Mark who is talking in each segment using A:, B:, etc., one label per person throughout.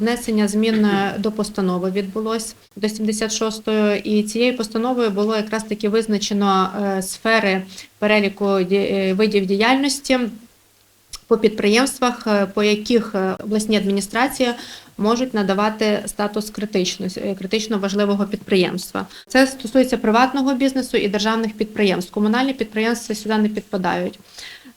A: внесення змін е, до постанови відбулось до 76-ї, і цією постановою було якраз таки визначено е, сфери переліку е, видів діяльності по підприємствах, по яких обласні адміністрації можуть надавати статус критично, критично важливого підприємства. Це стосується приватного бізнесу і державних підприємств. Комунальні підприємства сюди не підпадають.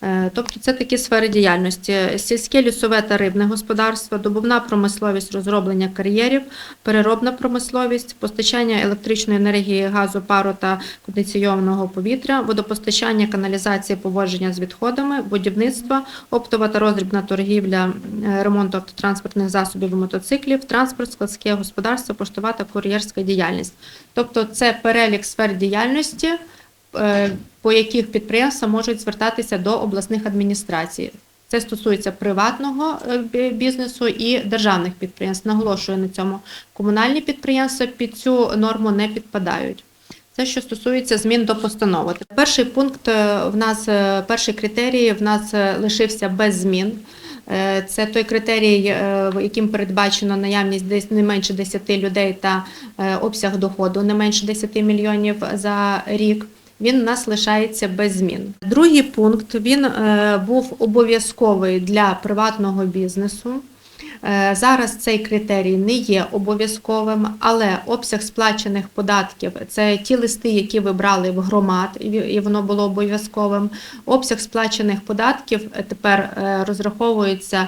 A: Е, Тобто це такі сфери діяльності: сільське лісове та рибне господарство, добувна промисловість, розроблення кар'єрів, переробна промисловість, постачання електричної енергії, газу, пару та кондиційованого повітря, водопостачання, каналізація, поводження з відходами, будівництво, оптова та роздрібна торгівля, е, ремонт автотранспортних засобів і мотоциклів, транспорт, складське господарство, поштова та кур'єрська діяльність. Тобто це перелік сфер діяльності, по яких підприємства можуть звертатися до обласних адміністрацій. Це стосується приватного е, бізнесу і державних підприємств. Наголошую на цьому. Комунальні підприємства під цю норму не підпадають. Це що стосується змін до постанови. Перший пункт е, в нас, е, перший критерій в нас е, лишився без змін. Е, Це той критерій, е, яким передбачено наявність десь не менше 10 людей та е, обсяг доходу не менше 10 мільйонів за рік. Він у нас лишається без змін. Другий пункт він е, був обов'язковий для приватного бізнесу. Е, Зараз цей критерій не є обов'язковим, але обсяг сплачених податків це ті листи, які ви брали в громад, і воно було обов'язковим. Обсяг сплачених податків тепер е, розраховується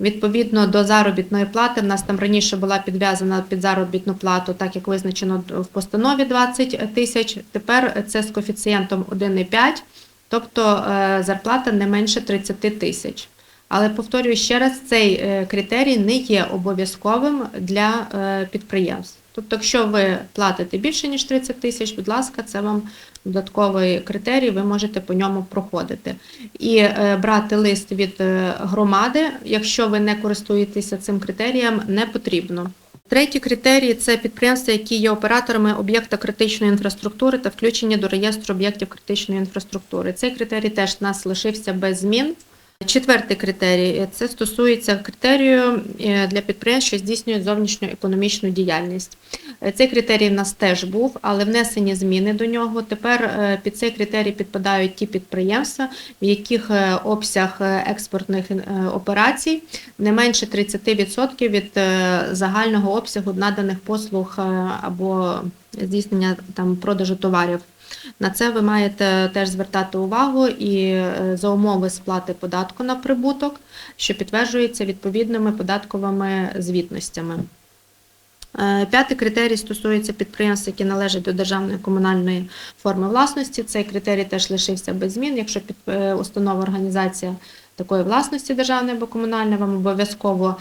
A: відповідно до заробітної плати. В нас там раніше була підв'язана під заробітну плату, так як визначено в постанові 20 тисяч. Тепер це з коефіцієнтом 1,5, тобто е, зарплата не менше 30 тисяч. Але повторюю ще раз, цей е, критерій не є обов'язковим для е, підприємств. Тобто, якщо ви платите більше ніж 30 тисяч, будь ласка, це вам додатковий критерій, ви можете по ньому проходити. І е, брати лист від громади, якщо ви не користуєтеся цим критерієм, не потрібно. Третій критерій це підприємства, які є операторами об'єкта критичної інфраструктури та включені до реєстру об'єктів критичної інфраструктури. Цей критерій теж у нас лишився без змін. Четвертий критерій е, це стосується критерію е, для підприємств, що здійснюють зовнішню економічну діяльність. Е, Цей критерій в нас теж був, але внесені зміни до нього. Тепер під цей критерій підпадають ті підприємства, в яких обсяг експортних операцій не менше 30% від загального обсягу наданих послуг або здійснення там продажу товарів. На це ви маєте теж звертати увагу і е, за умови сплати податку на прибуток, що підтверджується відповідними податковими звітностями. Е, П'ятий критерій стосується підприємств, які належать до державної комунальної форми власності. Цей критерій теж лишився без змін. Якщо е, установа організація такої власності державної або комунальної, вам обов'язково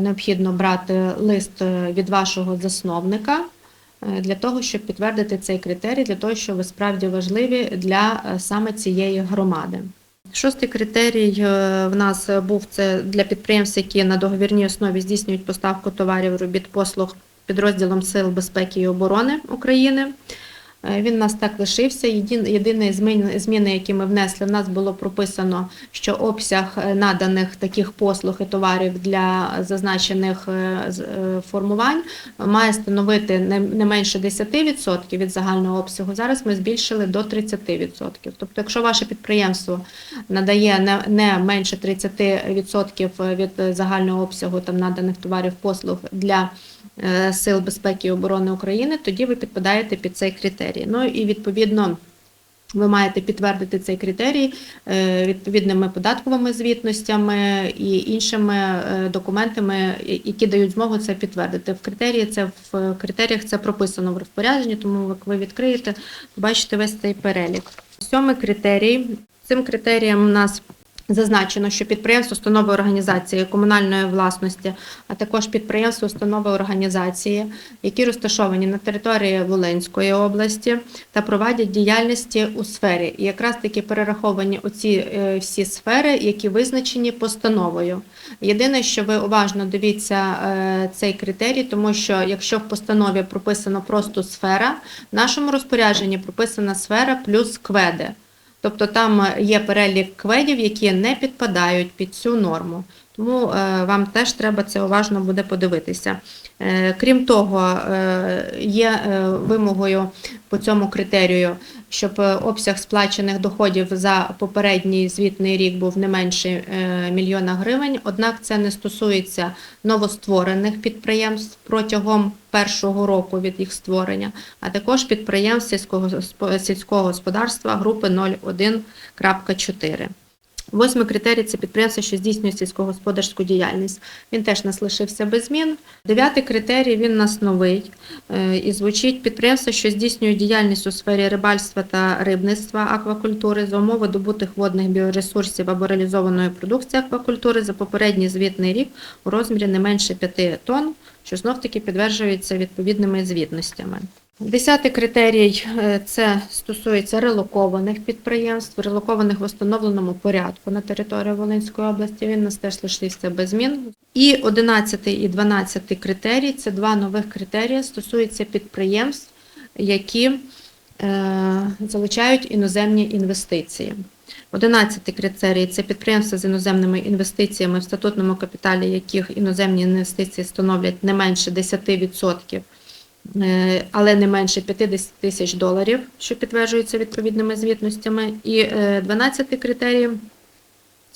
A: необхідно брати лист від вашого засновника для того, щоб підтвердити цей критерій, для того, що ви справді важливі для е, саме цієї громади. Шостий критерій е, в нас був це для підприємств, які на договірній основі здійснюють поставку товарів, робіт, послуг підрозділом Сил безпеки і оборони України. Е, Він у нас так лишився. Єдин- Єдині зміни, які ми внесли, в нас було прописано, що обсяг е, наданих таких послуг і товарів для зазначених е, формувань має становити не менше 10% від загального обсягу. Зараз ми збільшили до 30%. Тобто, якщо ваше підприємство надає не, менше 30% від загального обсягу там наданих товарів послуг для сил безпеки і оборони України, тоді ви підпадаєте під цей критерій. Ну і відповідно. Ви маєте підтвердити цей критерій е, відповідними податковими звітностями і іншими е, документами, які дають змогу це підтвердити. В критерії це в критеріях це прописано в розпорядженні, тому як ви відкриєте, побачите весь цей перелік. Сьомий критерій. Цим критерієм у нас Зазначено, що підприємство, установи організації комунальної власності, а також підприємства, установи організації, які розташовані на території Волинської області та проводять діяльності у сфері. І якраз таки перераховані оці е, всі сфери, які визначені постановою. Єдине, що ви уважно дивіться е, цей критерій, тому що якщо в постанові прописано просто сфера, в нашому розпорядженні прописана сфера плюс кведи. Тобто там є перелік кведів, які не підпадають під цю норму. Тому е, вам теж треба це уважно буде подивитися. Е, Крім того, е, є вимогою по цьому критерію, щоб обсяг сплачених доходів за попередній звітний рік був не менше мільйона гривень. Однак це не стосується новостворених підприємств протягом першого року від їх створення, а також підприємств сільського сільського господарства групи 01.4. Восьмий критерій це підприємство, що здійснює сільськогосподарську діяльність. Він теж нас лишився без змін. Дев'ятий критерій він нас новий е, і звучить підприємство, що здійснює діяльність у сфері рибальства та рибництва аквакультури за умови добутих водних біоресурсів або реалізованої продукції аквакультури за попередній звітний рік у розмірі не менше 5 тонн, що знов таки підтверджується відповідними звітностями. Десятий критерій е, це стосується релокованих підприємств, релокованих в установленому порядку на території Волинської області. Він нас теж лишився без змін. І 11 і 12 критерій це два нових критерії, стосуються підприємств, які е, залучають іноземні інвестиції. 11 критерій це підприємства з іноземними інвестиціями, в статутному капіталі яких іноземні інвестиції становлять не менше 10%, е, але не менше 50 тисяч доларів, що підтверджується відповідними звітностями. І е, 12 критерій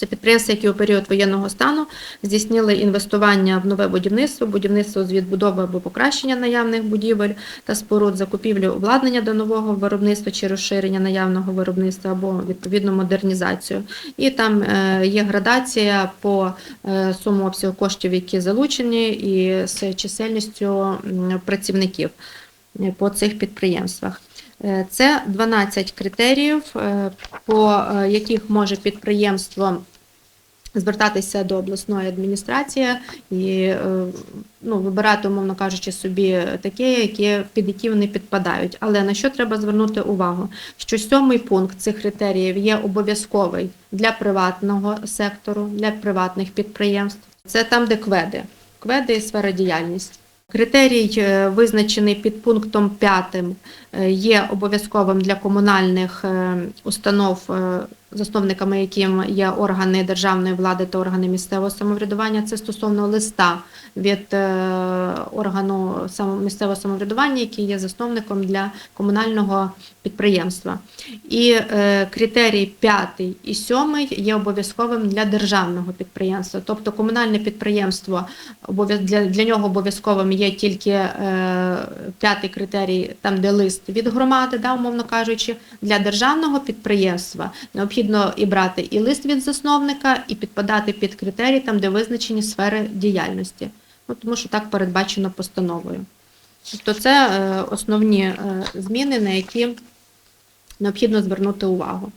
A: це підприємства, які у період воєнного стану здійснили інвестування в нове будівництво, будівництво з відбудови або покращення наявних будівель та споруд, закупівлю обладнання до нового виробництва чи розширення наявного виробництва або відповідну модернізацію. І там е, є градація по е, суму обсягу коштів, які залучені, і з чисельністю працівників е, по цих підприємствах. Е, Це 12 критеріїв, е, по е, яких може підприємство звертатися до обласної адміністрації і ну, вибирати, умовно кажучи, собі таке, які, під які вони підпадають. Але на що треба звернути увагу? Що сьомий пункт цих критеріїв є обов'язковий для приватного сектору, для приватних підприємств. Це там, де кведи, кведи і сфера діяльності. Критерій, е, визначений під пунктом 5, е, є обов'язковим для комунальних е, установ, засновниками яким є органи державної влади та органи місцевого самоврядування. Це стосовно листа від е, органу місцевого самоврядування, який є засновником для комунального підприємства. І е, критерій 5 і 7 є обов'язковим для державного підприємства. Тобто комунальне підприємство для, для нього обов'язковим є тільки е, п'ятий критерій, там де лист від громади, да, умовно кажучи, для державного підприємства необхідно і брати і лист від засновника, і підпадати під критерій, там де визначені сфери діяльності. Ну, тому що так передбачено постановою. Тобто це е, основні е, зміни, на які необхідно звернути увагу.